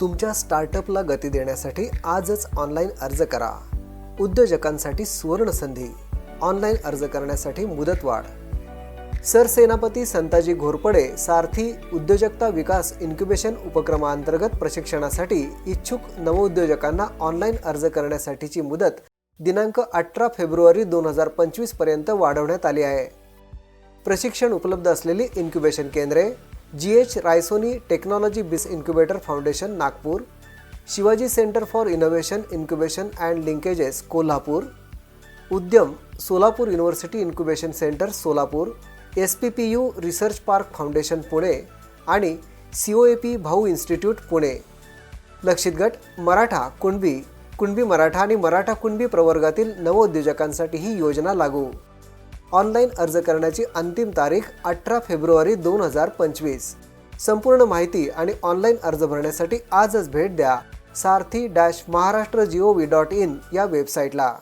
तुमच्या स्टार्टअपला गती देण्यासाठी आजच ऑनलाईन अर्ज करा. उद्योजकांसाठी सुवर्ण संधी ऑनलाईन अर्ज करण्यासाठी मुदतवाढ. सरसेनापती संताजी घोरपडे सारथी उद्योजकता विकास इन्क्युबेशन उपक्रमाअंतर्गत प्रशिक्षणासाठी इच्छुक नवउद्योजकांना ऑनलाईन अर्ज करण्यासाठीची मुदत दिनांक अठरा फेब्रुवारी दोन हजार पंचवीसपर्यंत वाढवण्यात आली आहे. प्रशिक्षण उपलब्ध असलेली इन्क्युबेशन केंद्रे G H Raisoni technology business incubator foundation Nagpur. Shivaji centre for innovation incubation and linkages Kolhapur. उद्यम Solapur university incubation centre Solapur. S P P U research park foundation Pune. आणि C O E P Bhau institute Pune. लक्षित गट मराठा कुणबी. कुणबी मराठा आणि मराठा कुणबी प्रवर्गातील नवोद्योजकांसाठी ही योजना लागू. Online अर्ज करण्याची अंतिम तारीख अठरा फेब्रुवारी दोन हजार पंचवीस. संपूर्ण माहिती आणि ऑनलाईन अर्ज भरण्यासाठी आजच भेट द्या. Sarathi dash Maharashtra G O V dot in या वेबसाईटला.